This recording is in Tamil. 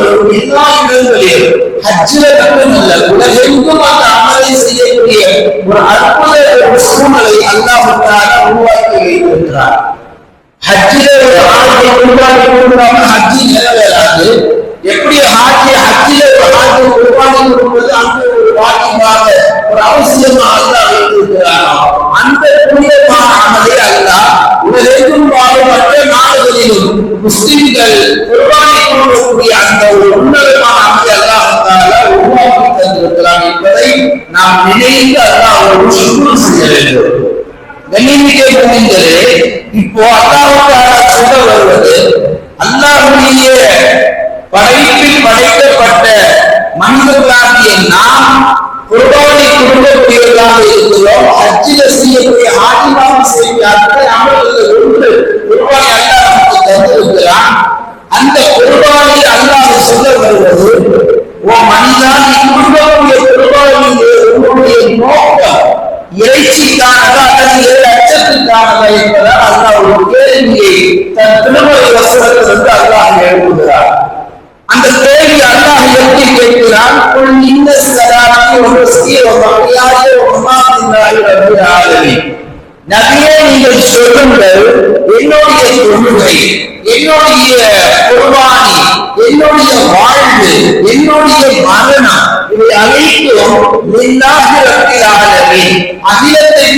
வரும் எல்லா இடங்களிலும் ஹஜ்ஜில மட்டுமல்ல உலகெங்கும் அந்த அமலை செய்யக்கூடிய ஒரு அற்புத ஒரு சூழலை அல்லாஹ் உருவாக்கி வைத்திருக்கிறார். ஹஜ்ஜில ஒரு ஆட்சியை உருவாக்கி கொடுக்காம ஹஜ்ஜி நிறைவேறாது எப்படி ஹாஜி ஹஜ்ஜில ஒரு ஆட்சியை உருவாக்கி கொடுப்பது அந்த ஒரு வாக்கியமாக ஒரு அவசியமாக அல்லாஹ் வைத்திருக்கிறாரோ? அந்த புனிதமான அமலை அல்லாஹ் உலகெங்கும் வாழும் மற்ற நாடுகளிலும் முஸ்லிம்கள் நாம் நினைந்து அல்லாவோடு சுக்குரு செய்ய வேண்டும். கண்ணிமிக்க புரிந்தது இப்போ அல்லாவுக்காக சொல்ல வருவது அல்லாவுடைய படைப்பில் படைக்கப்பட்ட மனிதர்களாகிய நாம் குர்பானை கொடுக்கக்கூடியவர்களாக இருக்கிறோம். அச்சில செய்யக்கூடிய ஆதிமாக செய்யக்கூடிய அத்தனை அமல்கள் ஒன்று குர்பானை அல்லாஹ் நமக்கு தந்திருக்கிறான். அந்த குர்பானை இறைச்சிக்கானதா அல்லது இறை அச்சத்துக்கானதா என்பதால் அல்லாஹ் ஒரு கேள்வியை தன் திருமலை வசனத்திலிருந்து அல்லாஹ் எழுப்புகிறார் அந்த கேள்வி அல்லாஹ் எப்படி கேட்கிறான் குல் இன்ன ஸலாத்தி வ நுஸ்கி வ ஆலமீன் நபியே நீங்கள் சொல்லுங்கள் என்னுடைய தொழுகை என்னுடைய குர்பானி என்னுடைய வாழ்வு என்னுடைய மரணம் அனைத்தும் அகிலத்தை